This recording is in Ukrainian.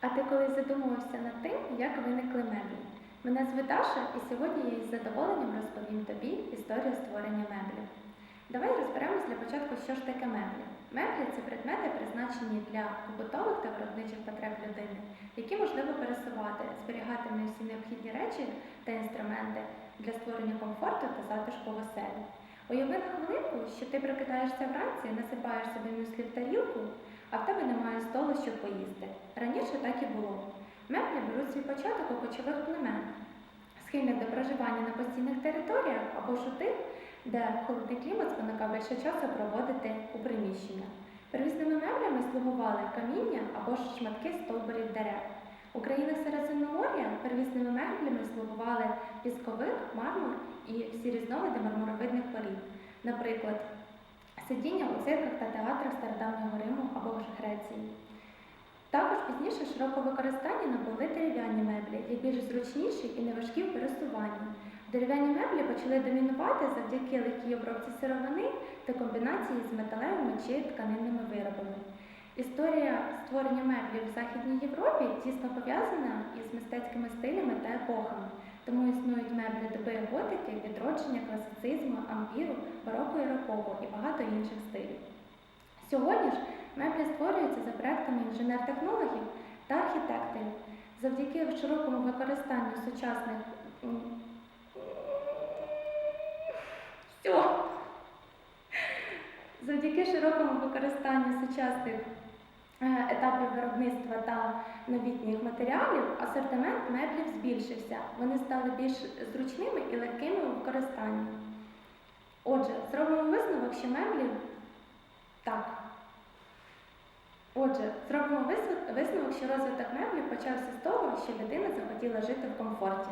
А ти колись задумувався над тим, як виникли меблі? Мене звуть Даша, і сьогодні я із задоволенням розповім тобі історію створення меблів. Давай розберемось для початку, що ж таке меблі. Меблі це предмети, призначені для побутових та виробничих потреб людини, які можливо пересувати, зберігати в всі необхідні речі та інструменти для створення комфорту та затишку в оселі. Уяви на хвилинку, що ти прокидаєшся вранці, насипаєш собі мюслі в тарілку, а в тебе немає столу, щоб поїсти. Раніше так і було. Меблі беруть свій початок у кочових племен, схильних до проживання на постійних територіях або ж у тих, де холодний клімат спонукав більше часу проводити у приміщеннях. Первісними меблями слугували каміння або ж шматки стовбурів дерев. У країнах Середземномор'я первісними меблями слугували пісковик, мармур і всі різновиди мармуровидних порід, наприклад, сидіння у цирках та театрах стародавнього Риму або ж Греції. Також пізніше широко використання набули дерев'яні меблі, як більш зручніші і неважкі в пересуванні. Дерев'яні меблі почали домінувати завдяки легкій обробці сировини та комбінації з металевими чи тканинними виробами. Історія створення меблів в Західній Європі тісно пов'язана із мистецькими стилями та епохами, тому існують меблі доби готики, відродження, класицизму, ампіру, бароко і рококо і багато інших стилів. Сьогодні ж меблі створюються за проектами інженер-технологів та архітекторів. Завдяки широкому використанню сучасних Всьо. Завдяки широкому використанню сучасних е, етапів виробництва та новітніх матеріалів асортимент меблів збільшився. Вони стали більш зручними і легкими у використанні. Отже, зробимо висновок, що меблі так. Отже, зробимо висновок, що розвиток меблів почався з того, що людина захотіла жити в комфорті.